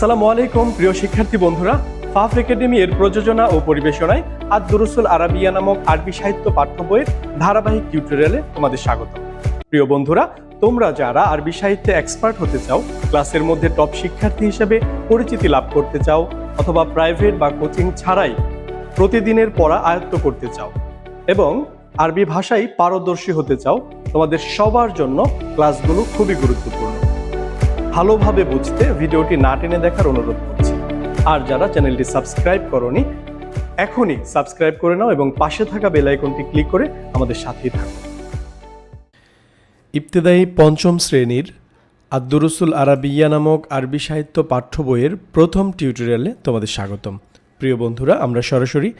আসসালামু আলাইকুম, প্রিয় শিক্ষার্থী বন্ধুরা। ফাফ একাডেমি এর প্রযোজনা ও পরিবেশনায় আদ দুরুসুল আরাবিয়া নামক আরবি সাহিত্য পাঠ্য বইয়ের ধারাবাহিক টিউটোরিয়ালে তোমাদের স্বাগত। প্রিয় বন্ধুরা, তোমরা যারা আরবি সাহিত্যে এক্সপার্ট হতে চাও ক্লাসের মধ্যে টপ শিক্ষার্থী হিসেবে পরিচিতি লাভ করতে চাও, অথবা প্রাইভেট বা কোচিং ছাড়াই প্রতিদিনের পড়া আয়ত্ত করতে চাও, এবং আরবি ভাষায় পারদর্শী হতে চাও, তোমাদের সবার জন্য ক্লাসগুলো খুবই গুরুত্বপূর্ণ। ভালোভাবে বুঝতে ভিডিওটি না টেনে দেখার অনুরোধ করছি। আর যারা চ্যানেলটি সাবস্ক্রাইব করনি, এখনই সাবস্ক্রাইব করে নাও এবং পাশে থাকা বেল আইকনটি ক্লিক করে আমাদের সাথেই থাকো ইবতেদায়ী পঞ্চম শ্রেণির আদ্দুরুসুল আরাবিয়া নামক আরবি সাহিত্য পাঠ্য বইয়ের প্রথম টিউটোরিয়ালে তোমাদের স্বাগতম। প্রিয় বন্ধুরা, আমরা সরাসরি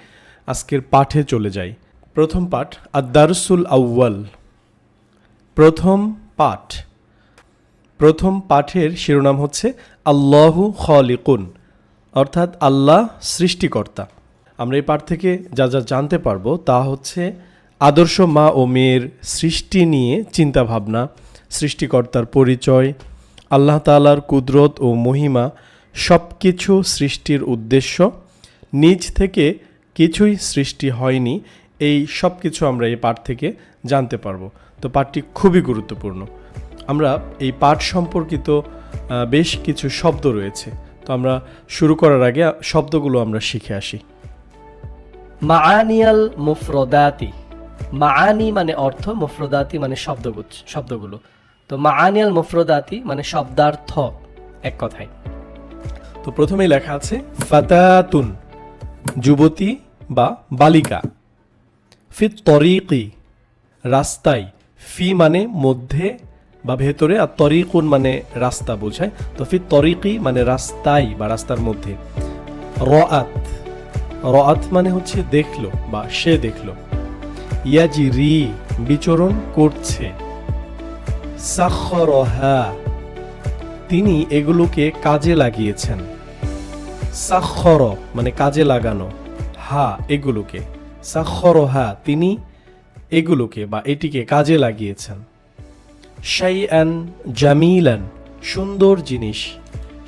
আজকের পাঠে চলে যাই। প্রথম পাঠ আদারসুল আউয়াল। প্রথম পাঠ প্রথম পাঠের শিরোনাম হচ্ছে আল্লাহু খলিকুন, অর্থাৎ আল্লাহ সৃষ্টিকর্তা। আমরা এই পাঠ থেকে যা যা জানতে পারব তা হচ্ছে আদর্শ মা ও মেয়ের সৃষ্টি নিয়ে চিন্তাভাবনা, সৃষ্টিকর্তার পরিচয়, আল্লাহ তালার কুদরত ও মহিমা সব কিছু সৃষ্টির উদ্দেশ্য। নিজ থেকে কিছুই সৃষ্টি হয়নি, এই সব কিছু আমরা এই পাঠ থেকে জানতে পারব। তো পাঠটি খুবই গুরুত্বপূর্ণ। আমরা এই পাঠ সম্পর্কিত বেশ কিছু শব্দ রয়েছে। তো আমরা শুরু করার আগে শব্দগুলো আমরা শিখে আসি। মাআনিয়াল মুফরদাতি। মাআনি মানে অর্থ মুফরদাতি মানে শব্দগুচ্ছ শব্দগুলো। তো মাআনিয়াল মুফরদাতি মানে শব্দার্থ এক কথায়। তো প্রথমেই লেখা আছে ফাতাতুন যুবতী বা বালিকা। ফি তরিকি রাস্তায় ফি মানে মধ্যে বা ভেতরে আর তরিকুন মানে রাস্তা বোঝায়। তো ফি তরিকি মানে রাস্তায় বা রাস্তার মধ্যে। রআত রআত মানে হচ্ছে দেখল বা সে দেখল। ইয়াজি রি বিচরণ করছে। সাখরহা, তিনি এগুলোকে কাজে লাগিয়েছেন। সাক্ষর মানে কাজে লাগানো, হা এগুলোকে। সাক্ষর হা তিনি এগুলোকে বা এটিকে কাজে লাগিয়েছেন। শাইআন জামিলান, সুন্দর জিনিস।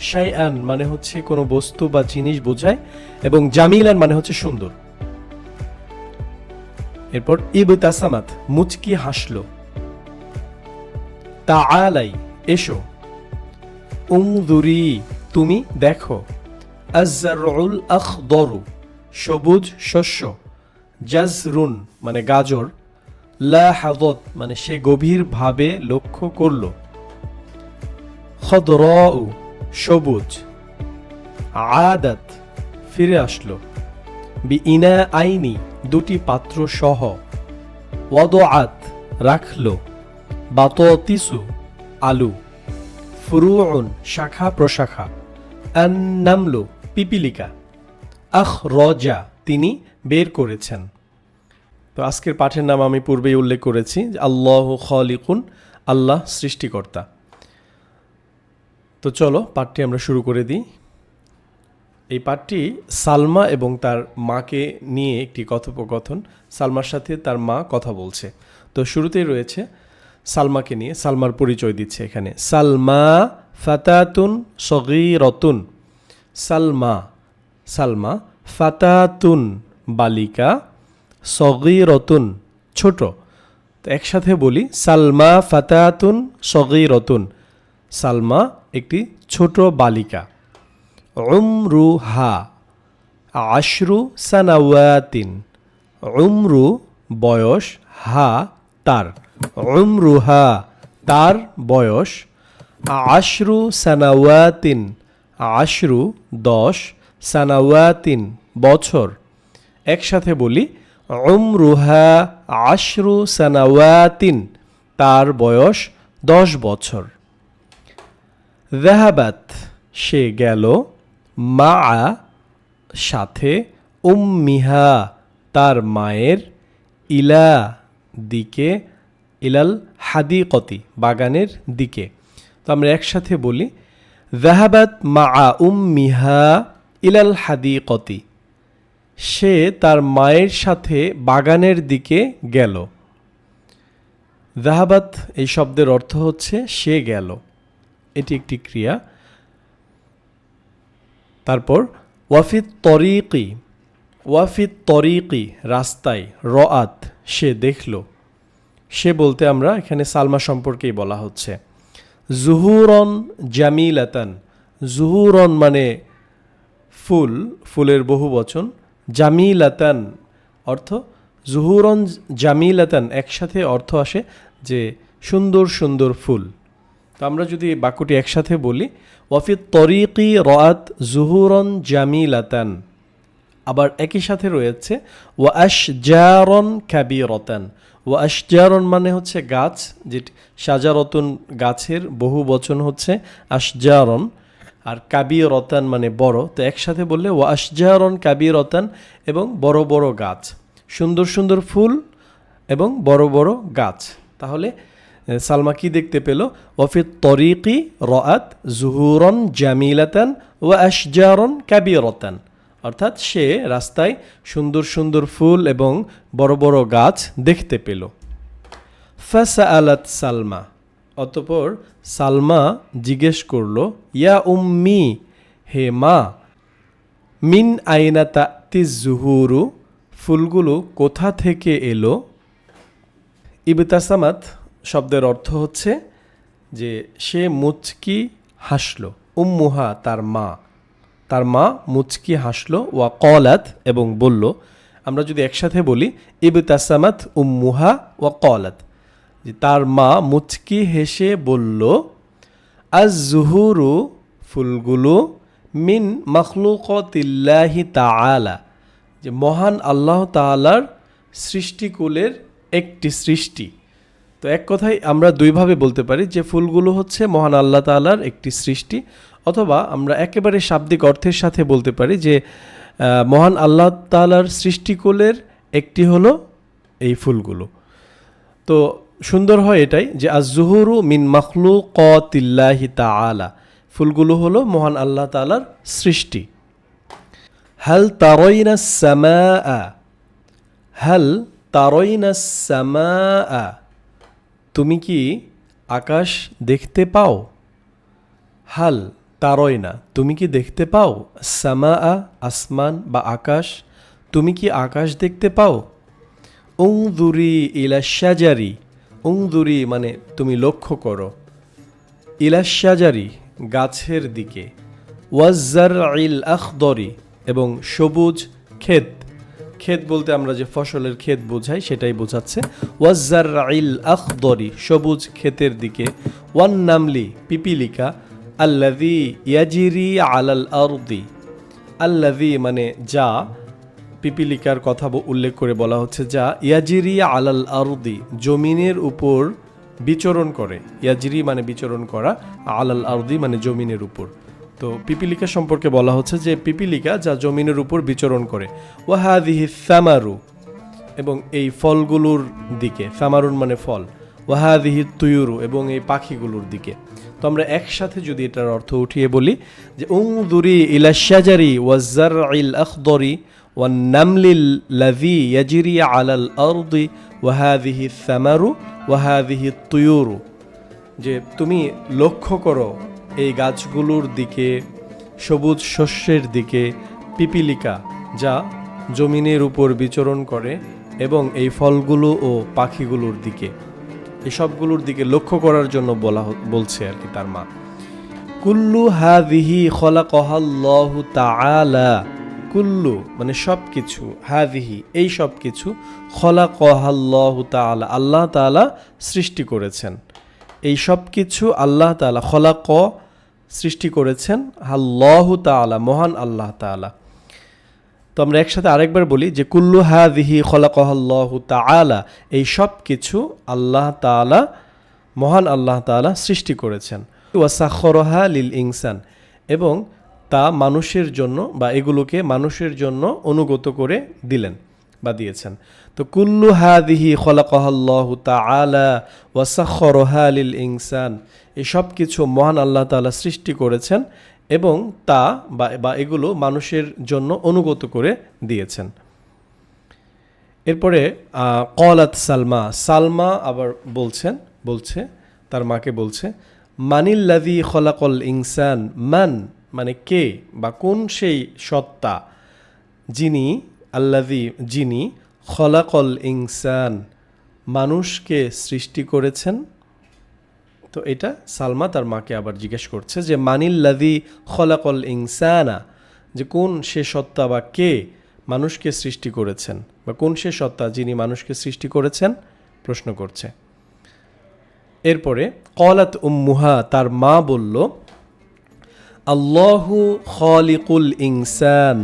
শাইআন মানে হচ্ছে কোনো বস্তু বা জিনিস বোঝায় এবং জামিলান মানে হচ্ছে সুন্দর। এরপর ইবতাসামাত, মুচকি হাসলো। তা আলাই এসো। উংদুরি তুমি দেখো। আজরুল আখদরু সবুজ শস্য। জাজরুন মানে গাজর। লা মানে সে গভীরভাবে লক্ষ্য করল। খদরাউ, সবুজ। আদাত, ফিরে আসলো। বি ইনা আইনি, দুটি পাত্র সহ। ওয়াদআত, রাখল। বাততিসু, আলু। ফুরুউন, শাখা প্রশাখা। আন্নামলু, পিপিলিকা। আখ রজা তিনি বের করেছেন। তো আজকের পাঠের নাম আমি পূর্বেই উল্লেখ করেছি আল্লাহ খলিকুন, আল্লাহ সৃষ্টিকর্তা। তো চলো পাঠটি আমরা শুরু করে দিই। এই পাঠটি সালমা এবং তার মাকে নিয়ে একটি কথোপকথন। সালমার সাথে তার মা কথা বলছে। তো শুরুতেই রয়েছে সালমাকে নিয়ে, সালমার পরিচয় দিচ্ছে এখানে। সালমা ফাতাতুন সগীরতুন। সালমা সালমা ফাতাতুন বালিকা সগীরতুন, ছোট। তো একসাথে বলি, সালমা ফাতাতুন সগীরতুন। সালমা একটি ছোট বালিকা। উমরুহা, আশরু সানাওয়াতিন। উমরু বয়স হা, তার। উমরুহা, তার বয়স আশরু সানাওয়াতিন। আশরু দশ সানাওয়াতিন বছর। একসাথে বলি উমরুহা আশরু সানাওয়াতিন, তার বয়স দশ বছর। জাহাবাত সে গেল মা সাথে উম্মিহা, তার মায়ের ইলা দিকে, ইলাল হাদিকতি, বাগানের দিকে। তো আমরা একসাথে বলি জাহাবাত মা উম্মিহা ইলাল হাদিকতি সে তার মায়ের সাথে বাগানের দিকে গেল। জাহাবাত এই শব্দের অর্থ হচ্ছে সে গেল। এটি একটি ক্রিয়া। তারপর ওয়াফিদ তরিকি ওয়াফিদ তরিকি, রাস্তায় রআত সে দেখল। সে বলতে আমরা এখানে সালমা সম্পর্কেই বলা হচ্ছে। জুহুরন জামিলাতান। জুহুরন মানে ফুল, ফুলের বহু বচন জামিলাতান, অর্থ জুহুরন জামিলাতান, একসাথে অর্থ আসে যে সুন্দর সুন্দর ফুল। তো আমরা যদি বাক্যটি একসাথে বলি, ওয়াফি তরিকি রাত জুহুরন জামিলাতান। আবার একই সাথে রয়েছে, ওয়া আশজারন কাবিরতান। ওয়া আশজারন মানে হচ্ছে গাছ, যেটি সাজারতন গাছের বহু বচন হচ্ছে আশজারন। আর কাবিরতান মানে বড়, তো একসাথে বললে ওয়া আশজারন কাবিরতান এবং বড় বড় গাছ। সুন্দর সুন্দর ফুল এবং বড় বড় গাছ। তাহলে সালমা কি দেখতে পেল? ওয়াফিত তরিকি রাত জুহুরন জামিলাতান ওয়া আশজারন কাবিরতান। অর্থাৎ সে রাস্তায় সুন্দর সুন্দর ফুল এবং বড় বড় গাছ দেখতে পেল। ফাসা আলাত সালমা। অতপর সালমা জিজ্ঞেস করল, ইয়া উম্মি, হে মা, মিন আইনা তাতি জুহুরু? ফুলগুলো কোথা থেকে এলো? ইবতাসামাত শব্দের অর্থ হচ্ছে যে সে মুচকি হাসল, উম্মুহা তার মা। তার মা মুচকি হাসলো, ওয়া কলাত এবং বলল, আমরা যদি একসাথে বলি, ইবতাসামাত উম্মুহা ওয়া কলাত যে তার মা মুচকি হেসে বলল আজ জুহুরু ফুলগুলো মিন মখলুকতিল্লাহি তাআলা। যে মহান আল্লাহ তালার সৃষ্টিকুলের একটি সৃষ্টি। তো এক কথায় আমরা দুইভাবে বলতে পারি যে ফুলগুলো হচ্ছে মহান আল্লাহ তাআলার একটি সৃষ্টি, অথবা আমরা একেবারে শাব্দিক অর্থের সাথে বলতে পারি যে মহান আল্লাহ তালার সৃষ্টিকুলের একটি হলো এই ফুলগুলো। তো সুন্দর হয় এটাই যে আজহুরু মিন মখলু কতিল্লাহি তাআলা। ফুলগুলো হলো মহান আল্লাহ তাআলার সৃষ্টি। হাল তারইনা সামা হাল তারইনা সামা তুমি কি আকাশ দেখতে পাও? হাল তারইনা। তুমি কি দেখতে পাও? সামা আসমান বা আকাশ। তুমি কি আকাশ দেখতে পাও? উংদুরি ইলা শাজারি। উংদুরি মানে তুমি লক্ষ্য করো। ইলা শাজারি গাছের দিকে। ওয়াজ্জার ইল আখদরি এবং সবুজ ক্ষেত। ক্ষেত বলতে আমরা যে ফসলের ক্ষেত বোঝাই, সেটাই বোঝাচ্ছে। ওয়াজ্জার ইল আখদরি সবুজ ক্ষেতের দিকে। ওয়ান নামলি পিপিলিকা আল্লাদি ইয়াজিরি আলাল আরদি। আল্লাদি মানে যা পিপিলিকার কথা উল্লেখ করে বলা হচ্ছে, যা ইয়াজিরি আলাল আরদি, জমিনের উপর বিচরণ করে। ইয়াজিরি মানে বিচরণ করা, আলাল আরদি মানে জমিনের উপর। তো পিপিলিকা সম্পর্কে বলা হচ্ছে যে পিপিলিকা যা জমিনের উপর বিচরণ করে। ওয়াহাদিহি সামারু, এবং এই ফলগুলোর দিকে, সামারুন মানে ফল। ওয়াহাদিহি তুয়ুরু, এবং এই পাখিগুলোর দিকে। তো আমরা একসাথে যদি এটার অর্থ উঠিয়ে বলি, যে উংদুরি দুরি শাজারি ওয়াজ্জার ইল আখদরি والنمل الذي يجري على الأرض وهذه الثمر وهذه الطيور যে তুমি লক্ষ্য করো এই গাছগুলোর দিকে সবুজ শস্যের দিকে পিপিলিকা যা জমিনের উপর বিচরণ করে এবং এই ফলগুলো ও পাখিগুলোর দিকে এসবগুলোর দিকে লক্ষ্য করার জন্য বলা হ- বলছে আর কি তার মা কুল্লু হাদিহি খলাকহাল্লাহু তাআলা কুল্লু মানে সব কিছু হাদিহি এই সব কিছু খলাকহাল্লাহু তাআলা, আল্লাহ তাআলা সৃষ্টি করেছেন। এই সব কিছু আল্লাহ তাআলা খলাক সৃষ্টি করেছেন আল্লাহু তাআলা, মহান আল্লাহ তাআলা। তো আমরা একসাথে আরেকবার বলি যে কুল্লু হাদিহি খলাকহাল্লাহু তাআলা, এই সব কিছু আল্লাহ তাআলা, মহান আল্লাহ তাআলা সৃষ্টি করেছেন। ওয়াসাখরহা লিল ইনসান, এবং তা মানুষের জন্য বা এগুলোকে মানুষের জন্য অনুগত করে দিলেন বা দিয়েছেন। তো কুল্লু হাদিহি খলাকহাল্লাহু তাআলা ওয়াসাখরহা লিল ইনসান। এই সব কিছু মহান আল্লাহ তাআলা সৃষ্টি করেছেন এবং তা বা এগুলো মানুষের জন্য অনুগত করে দিয়েছেন। এরপরে কলাত সালমা। সালমা আবার বলছেন, বলছে, তার মাকে বলছে মানিল্লাদি খলাকল ইনসান, মান মানে কে বা কোন সেই সত্তা যিনি আল্লাদি যিনি খলাকল ইনসান, মানুষকে সৃষ্টি করেছেন। তো এটা সালমা তার মাকে আবার জিজ্ঞেস করছে যে মানিল্লাদি খলাকল ইনসানা, যে কোন সে সত্তা বা কে মানুষকে সৃষ্টি করেছেন বা কোন সে সত্তা যিনি মানুষকে সৃষ্টি করেছেন? প্রশ্ন করছে। এরপরে, কলাত উম্মুহা তার মা বলল আল্লাহু খলিকুল ইনসান,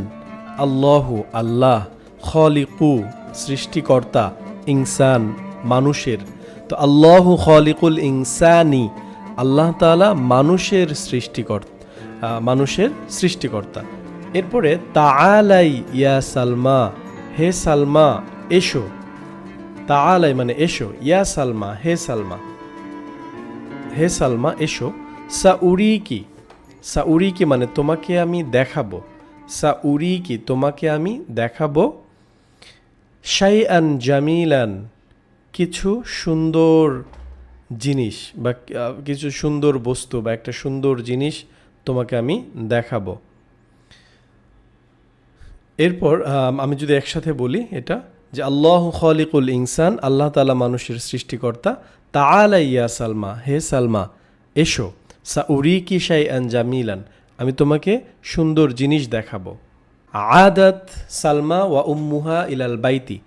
আল্লাহু আল্লাহ, খলিকু সৃষ্টিকর্তা, ইনসান মানুষের। তো আল্লাহু খলিকুল ইনসানি, আল্লাহ তাআলা মানুষের সৃষ্টিকর্তা মানুষের সৃষ্টিকর্তা। এরপরে তাআলাই ইয়া সালমা, হে সালমা, এসো। তাআলাই মানে এসো, ইয়া সালমা, হে সালমা হে সালমা, এসো। সা উড়ি কি সা উড়ি কি মানে তোমাকে আমি দেখাবো। সা উড়ি কি তোমাকে আমি দেখাবো। শাই আন জামিলান কিছু সুন্দর জিনিস বা কিছু সুন্দর বস্তু বা একটা সুন্দর জিনিস তোমাকে আমি দেখাবো। এরপর আম, যদি একসাথে বলি এটা যে আল্লাহ খলিকুল ইনসান আল্লাহ তালা মানুষের সৃষ্টিকর্তা তাআলা ইয়া সালমা হে সালমা এসো। সা উরি কি শাই আন জামিলান আমি তোমাকে সুন্দর জিনিস দেখাবো। আদাত সালমা ওয়া উম্মুহা ইলাল বাইতি।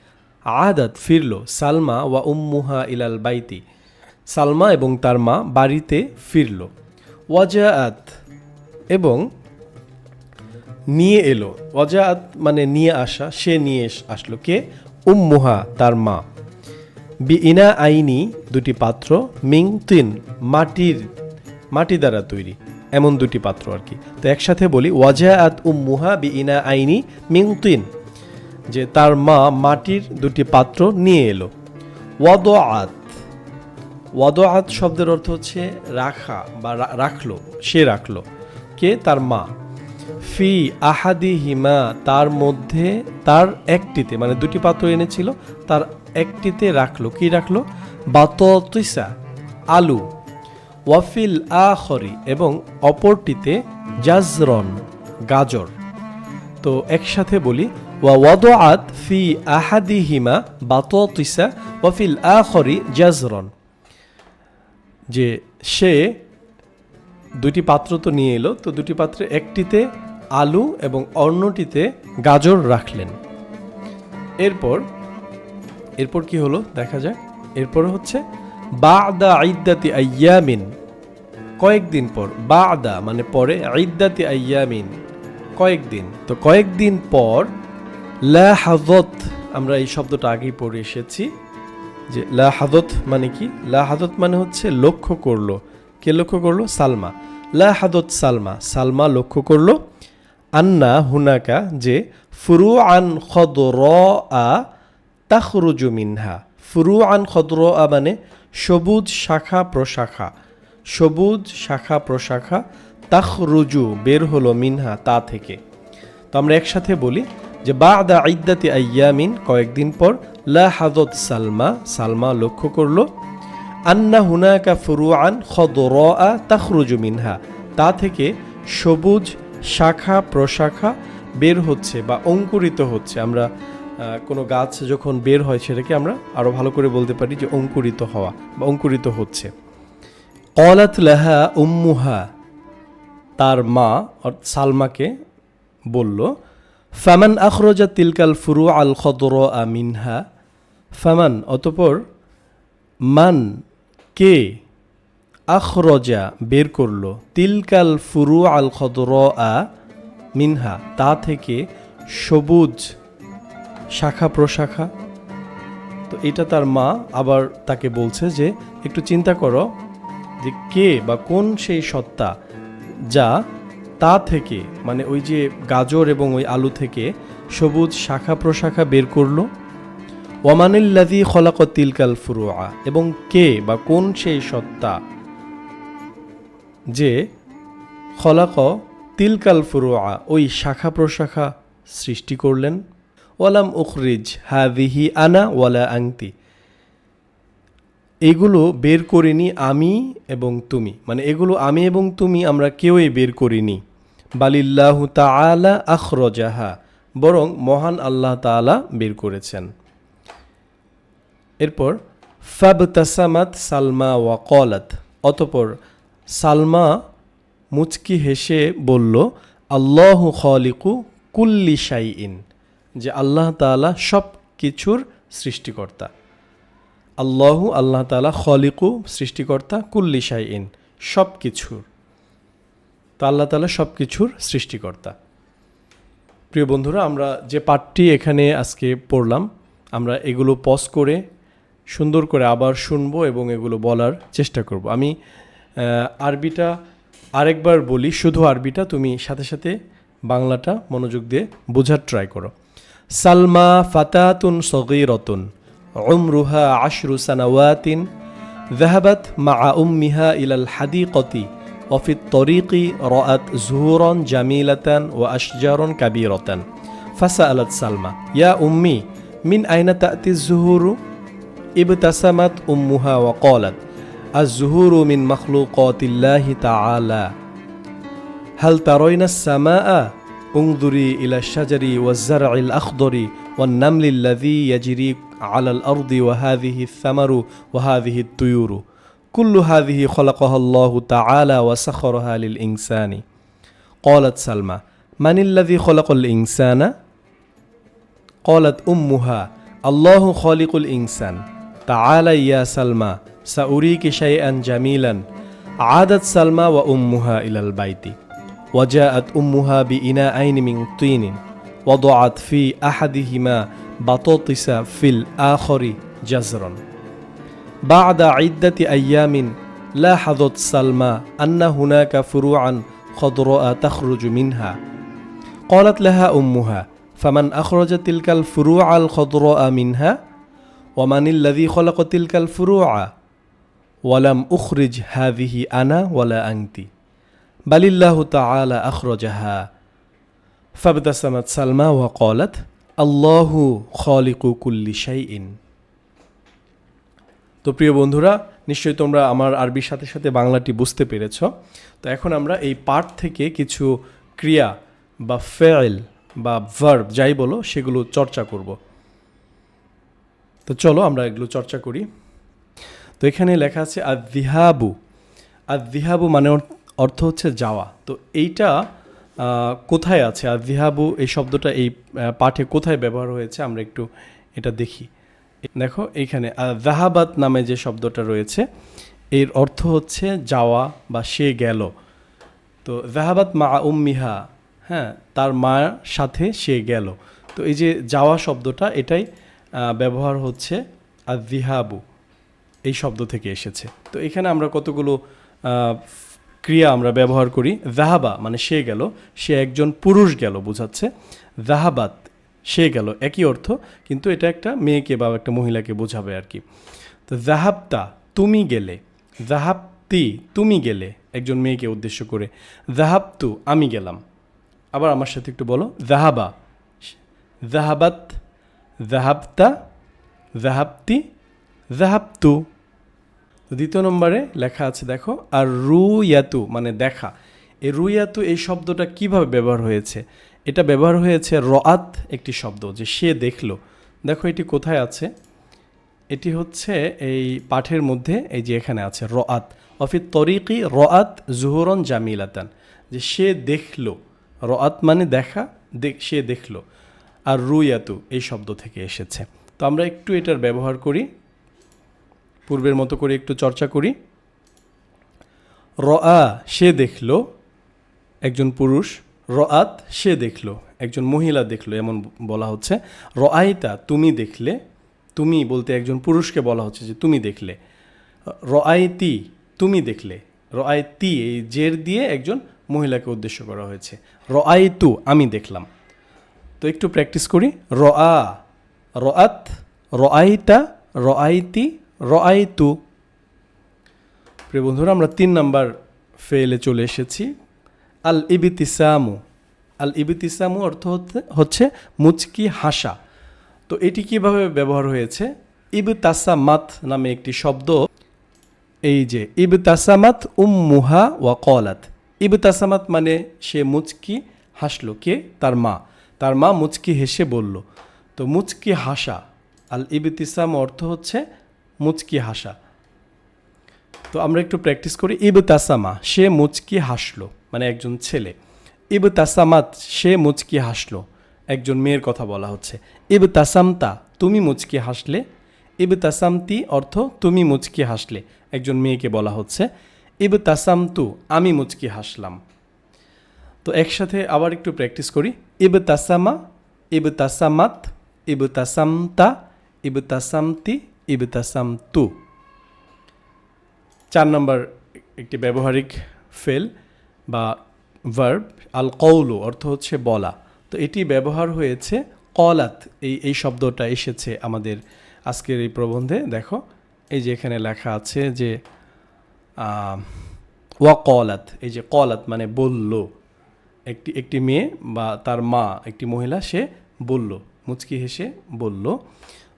আদাত ফিরল সালমা ওয়া উম্মুহা ইলাল বাইতি। সালমা এবং তার মা বাড়িতে ফিরল। ওয়াজাআত এবং নিয়ে এলো। ওয়াজাআত মানে নিয়ে আসা, সে নিয়ে আসলো। কে? উম্মুহা, তার মা। বি ইনা আইনি দুটি পাত্র মিং তিন মাটির মাটি দ্বারা তৈরি। এমন দুটি পাত্র আর কি। তো একসাথে বলি, ওয়াজাআত উম্মুহা বি ইনা আইনি মিং তিন যে তার মা মাটির দুটি পাত্র নিয়ে এলো। ওয়াদ ওয়াদআত ওয়াদআত শব্দের অর্থ হচ্ছে রাখা বা রাখল, সে রাখল। কে? তার মা। ফি আহাদি হিমা তার মধ্যে, তার একটিতে মানে দুটি পাত্র এনেছিল, তার একটিতে রাখল। কি রাখল? বাততিসা আলু। ওয়াফিল আখরি এবং অপরটিতে জাজরন, গাজর। তো একসাথে বলি, ওয়া ওয়াদআত ফি আহাদিহিমা বাততিসা ওয়াফিল আখরি জাজরন। যে সে দুটি পাত্র তো নিয়ে এলো, তো দুটি পাত্রে একটিতে আলু এবং অন্যটিতে গাজর রাখলেন। এরপর এরপর কি হলো? দেখা যাক। এরপর হচ্ছে বাদা আইদ্দাতি আইয়ামিন। কয়েকদিন পর, বাদা মানে পরে আইদ্দাতি আইয়ামিন। কয়েকদিন। তো কয়েকদিন পর লাহাদত আমরা এই শব্দটা আগেই পড়ে এসেছি, যে লাহাদত মানে কি? লাহাদত মানে হচ্ছে লক্ষ্য করল। কে লক্ষ্য করল? সালমা। লাহাদত সালমা। সালমা লক্ষ্য করল, আন্না হুনাকা, যে ফুরু আন খদর আ তাখরুজু মিনহা। ফুরু আন খদর আ মানে সবুজ শাখা প্রশাখা। সবুজ শাখা প্রশাখা তাখরুজু, বের হলো মিনহা তা থেকে। তো আমরা একসাথে বলি যে, বাদা ইদ্দাতি আয়ামিন কয়েকদিন পর লা হাদত সালমা সালমা লক্ষ্য করল, আন্না হুনাকা ফুরুআন খদরা তাখরুজু মিনহা। তা থেকে সবুজ শাখা প্রশাখা বের হচ্ছে বা অঙ্কুরিত হচ্ছে। আমরা কোনো গাছ যখন বের হয় সেটাকে আমরা আরও ভালো করে বলতে পারি যে অঙ্কুরিত হওয়া বা অঙ্কুরিত হচ্ছে। কলাত লাহা উম্মুহা, তার মা সালমাকে বলল, ফামান আখরজা তিলকাল ফুরু আল খদর মিনহা। ফামান, অতপর, মান, কে আখরজা বের করল তিলকাল ফুরু আল খদর আ মিনহা? তা থেকে সবুজ শাখা প্রশাখা। তো এটা তার মা আবার তাকে বলছে যে, একটু চিন্তা করো যে কে বা কোন সেই সত্তা যা তা থেকে মানে ওই যে গাজর এবং ওই আলু থেকে সবুজ শাখা প্রশাখা বের করল। ওয়ামানিল্লাদি খলাক তিলকাল ফুরুয়া এবং কে বা কোন সেই সত্তা যে খলাক তিলকাল ফুরুয়া ওই শাখা প্রশাখা সৃষ্টি করলেন। ওয়ালাম উখরিজ হাদিহি আনা ওয়ালা আংতি। এগুলো বের করিনি আমি এবং তুমি। মানে এগুলো আমি এবং তুমি আমরা কেউই বের করিনি। বালিল্লাহু তাআলা আখরজাহা। বরং মহান আল্লাহ তাআলা বের করেছেন। এরপর, ফাবতাসামাত সালমা ওয়া কলাত অতপর সালমা মুচকি হেসে বলল, আল্লাহ খলিকু কুল্লি শাইইন। যে আল্লাহ তাআলা সব কিছুর সৃষ্টিকর্তা। আল্লাহু আল্লাহ তাআলা খলিকু সৃষ্টিকর্তা কুল্লি শাইইন, সব কিছুর। তো আল্লাহ তাআলা সব কিছুর সৃষ্টিকর্তা। প্রিয় বন্ধুরা, আমরা যে পাঠটি এখানে আজকে পড়লাম, আমরা এগুলো পজ করে, সুন্দর করে আবার শুনব এবং এগুলো বলার চেষ্টা করব। আমি আরবিটা আরেকবার বলি, শুধু আরবিটা, তুমি সাথে সাথে বাংলাটা মনোযোগ দিয়ে বোঝার ট্রাই করো। سلمى فتاة صغيرة عمرها عشر سنوات ذهبت مع أمها إلى الحديقة وفي الطريق رأت زهورا جميلة وأشجار كبيرة. فسألت سلمى يا أمي من أين تأتي الزهور؟ ابتسمت أمها وقالت الزهور من مخلوقات الله تعالى. هل ترين السماء؟ انظري إلى الشجر والزرع الأخضر والنمل الذي يجري على الأرض وهذه الثمر وهذه الطيور. كل هذه خلقها الله تعالى وسخرها للإنسان. قالت سلمى من الذي خلق الإنسان؟ قالت أمها الله خالق الإنسان. تعالى يا سلمى سأريك شيئا جميلا. عادت سلمى وأمها إلى البيت. وجاءت أمها بإناءين من طين وضعت في أحدهما بطاطس في الآخر جزرا. بعد عدة أيام لاحظت سلمى أن هناك فروعا خضراء تخرج منها. قالت لها أمها فمن أخرج تلك الفروع الخضراء منها؟ ومن الذي خلق تلك الفروع؟ ولم أخرج هذه أنا ولا বালিল্লাহ তালা আখরজাহা। ফাবদাসামাত সালমা ওয়া কলাত আল্লাহু খলিকু কুল্লি শাই ইন তো প্রিয় বন্ধুরা, নিশ্চয়ই তোমরা আমার আরবির সাথে সাথে বাংলাটি বুঝতে পেরেছ। তো এখন আমরা এই পাঠ থেকে কিছু ক্রিয়া বা ফেল বা ভার্ব যাই বলো, সেগুলো চর্চা করব। তো চলো আমরা এগুলো চর্চা করি। তো এখানে লেখা আছে আদিহাবু আদিহাবু মানে অর্থ হচ্ছে যাওয়া। তো এইটা কোথায় আছে? আদিহাবু এই শব্দটা এই পাঠে কোথায় ব্যবহার হয়েছে? আমরা একটু এটা দেখি। দেখো, এইখানে জাহাবাত নামে যে শব্দটা রয়েছে, এর অর্থ হচ্ছে যাওয়া বা সে গেল। তো জাহাবাত মা উম্মিহা হ্যাঁ তার মার সাথে সে গেল। তো এই যে যাওয়া শব্দটা, এটাই ব্যবহার হচ্ছে আদিহাবু এই শব্দ থেকে এসেছে। তো এখানে আমরা কতগুলো ক্রিয়া আমরা ব্যবহার করি জাহাবা মানে সে গেল, সে একজন পুরুষ গেল বোঝাচ্ছে জাহাবাত সে গেল, একই অর্থ, কিন্তু এটা একটা মেয়েকে বা একটা মহিলাকে বোঝাবে আর কি। তো জাহাবতা তুমি গেলে জাহাবতি তুমি গেলে, একজন মেয়েকে উদ্দেশ্য করে জাহাবতু আমি গেলাম। আবার আমার সাথে একটু বলো জাহাবা জাহাবাত জাহাবতা জাহাবতি জাহাবতু তো দ্বিতীয় নম্বরে লেখা আছে, দেখো আর রুয়াতু মানে দেখা। এই রুয়াতু এই শব্দটা কীভাবে ব্যবহার হয়েছে? এটা ব্যবহার হয়েছে রআত একটি শব্দ, যে সে দেখল। দেখো এটি কোথায় আছে? এটি হচ্ছে এই পাঠের মধ্যে, এই যে এখানে আছে, রআত। অফিত তরিকি রআত জুহরন জামিলাতান যে সে দেখল। রআত মানে দেখা দেখ সে দেখল। আর রুয়াতু এই শব্দ থেকে এসেছে। তো আমরা একটু এটার ব্যবহার করি। পূর্বের মতো করে একটু চর্চা করি। রআ, সে দেখল। একজন পুরুষ, রআত, সে দেখল। একজন মহিলা দেখল, এমন বলা হচ্ছে। রআইতা, তুমি দেখলে। তুমি বলতে একজন পুরুষকে বলা হচ্ছে যে তুমি দেখলে। র রআইতি, তুমি দেখলে। র রআইতি, এই জের দিয়ে একজন মহিলাকে উদ্দেশ্য করা হয়েছে। র রআইতু, আমি দেখলাম। তো একটু প্র্যাকটিস করি। রআ, রআত, রআইতা, রআইতি রআইতু। প্রিয় বন্ধুরা, আমরা তিন নাম্বার ফেলে চলে এসেছি। আল ইবিতিসামু আল ইবিতিসামু অর্থ হচ্ছে মুচকি হাসা। তো এটি কীভাবে ব্যবহার হয়েছে? ইবতাসামাত নামে একটি শব্দ। এই যে, ইবতাসামাত উম্মুহা ওয়া কলাত ইবতাসামাত মানে সে মুচকি হাসলো। কে? তার মা। তার মা মুচকি হেসে বলল, তো মুচকি হাসা। আল ইবতিসাম অর্থ হচ্ছে মুচকি হাসা। তো আমরা একটু প্র্যাকটিস করি। ইব তাসামা সে মুচকি হাসলো মানে একজন ছেলে। ইব তাসামাত সে মুচকি হাসলো, একজন মেয়ের কথা বলা হচ্ছে। ইব তাসামতা তুমি মুচকি হাসলে। ইব তাসামতি অর্থ, তুমি মুচকি হাসলে, একজন মেয়েকে বলা হচ্ছে। ইব তাসামতু আমি মুচকি হাসলাম। তো একসাথে আবার একটু প্র্যাকটিস করি। ইব তাসামা ইব তাসামাত ইব তাসামতা ইব তাসামতি ইব তাসামতু চার নম্বর একটি ব্যবহারিক ফেল বা ভার্ব আল কৌলু অর্থ হচ্ছে বলা। তো এটি ব্যবহার হয়েছে কলাত, এই এই শব্দটা এসেছে আমাদের আজকের এই প্রবন্ধে। দেখো, এই যে এখানে লেখা আছে যে ওয়া কলাত, এই যে কলাত মানে বলল। একটি একটি মেয়ে বা তার মা, একটি মহিলা, সে বলল, মুচকি হেসে বলল।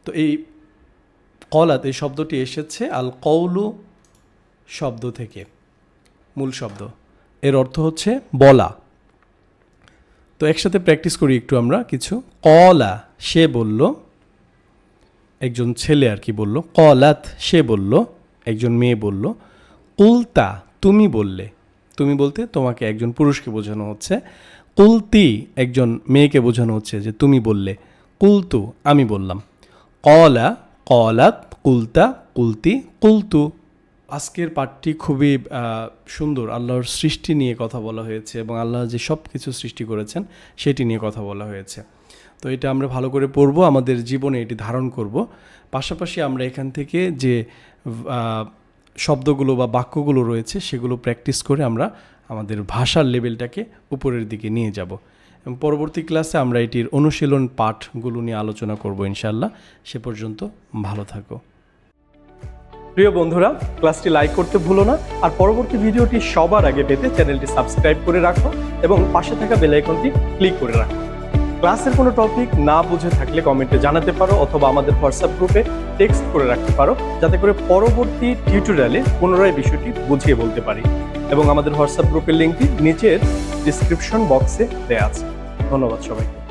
তো এই কলাত, এই শব্দটি এসেছে আল কৌলু শব্দ থেকে, মূল শব্দ। এর অর্থ হচ্ছে বলা। তো একসাথে প্র্যাকটিস করি একটু আমরা কিছু। কলা, সে বলল, একজন ছেলে আর কি বলল, কলাত, সে বলল, একজন মেয়ে বলল, কুলতা, তুমি বললে। তুমি বলতে তোমাকে একজন পুরুষকে বোঝানো হচ্ছে। কুলতি, একজন মেয়েকে বোঝানো হচ্ছে যে তুমি বললে। কুলতু, আমি বললাম। কলা কলাত, কুলতা, কুলতি, কুলতু। আজকের পাঠটি খুবই সুন্দর। আল্লাহর সৃষ্টি নিয়ে কথা বলা হয়েছে এবং আল্লাহ যে সব কিছু সৃষ্টি করেছেন, সেটি নিয়ে কথা বলা হয়েছে। তো এটা আমরা ভালো করে পড়ব, আমাদের জীবনে এটি ধারণ করব। পাশাপাশি আমরা এখান থেকে যে শব্দগুলো বা বাক্যগুলো রয়েছে, সেগুলো প্র্যাকটিস করে আমরা আমাদের ভাষার লেভেলটাকে উপরের দিকে নিয়ে যাব। পরবর্তী ক্লাসে আমরা এটির অনুশীলন পাঠগুলো নিয়ে আলোচনা করব ইনশাল্লাহ সে পর্যন্ত ভালো থাকো। প্রিয় বন্ধুরা, ক্লাসটি লাইক করতে ভুলো না আর পরবর্তী ভিডিওটি সবার আগে পেতে চ্যানেলটি সাবস্ক্রাইব করে রাখো এবং পাশে থাকা বেল আইকনটি ক্লিক করে রাখো। ক্লাসের কোনো টপিক না বুঝে থাকলে কমেন্টে জানাতে পারো অথবা আমাদের হোয়াটসঅ্যাপ গ্রুপে টেক্সট করে রাখতে পারো, যাতে করে পরবর্তী টিউটোরিয়ালে পুনরায় বিষয়টি বুঝিয়ে বলতে পারি। এবং আমাদের হোয়াটসঅ্যাপ গ্রুপের লিঙ্কটি নিচের ডিসক্রিপশন বক্সে দেওয়া আছে। ধন্যবাদ সবাইকে।